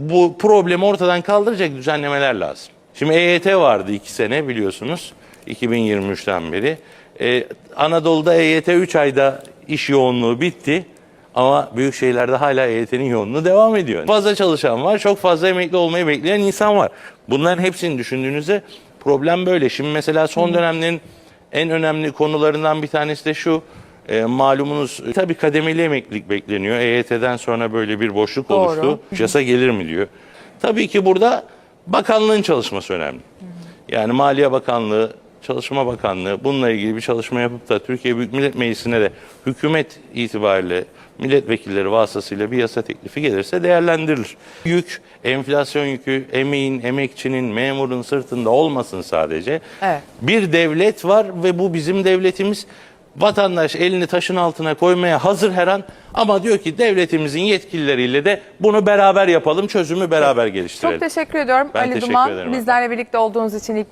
bu problemi ortadan kaldıracak düzenlemeler lazım. Şimdi EYT vardı iki sene biliyorsunuz 2023'ten beri. Ee, Anadolu'da EYT 3 ayda iş yoğunluğu bitti. Ama büyük şehirlerde hala EYT'nin yoğunluğu devam ediyor. Fazla çalışan var, çok fazla emekli olmayı bekleyen insan var. Bunların hepsini düşündüğünüzde problem böyle. Şimdi mesela son dönemlerin en önemli konularından bir tanesi de şu. E, malumunuz e, tabii kademeli emeklilik bekleniyor. EYT'den sonra böyle bir boşluk Doğru. oluştu. Yasa gelir mi diyor. Tabii ki burada bakanlığın çalışması önemli. Yani Maliye Bakanlığı, Çalışma Bakanlığı bununla ilgili bir çalışma yapıp da Türkiye Büyük Millet Meclisi'ne de hükümet itibariyle milletvekilleri vasıtasıyla bir yasa teklifi gelirse değerlendirilir. Yük, enflasyon yükü, emeğin, emekçinin, memurun sırtında olmasın sadece. Evet. Bir devlet var ve bu bizim devletimiz. Vatandaş elini taşın altına koymaya hazır her an ama diyor ki devletimizin yetkilileriyle de bunu beraber yapalım, çözümü beraber geliştirelim. Çok teşekkür ediyorum Ben Ali teşekkür Duman. ederim Bizlerle birlikte olduğunuz için ilk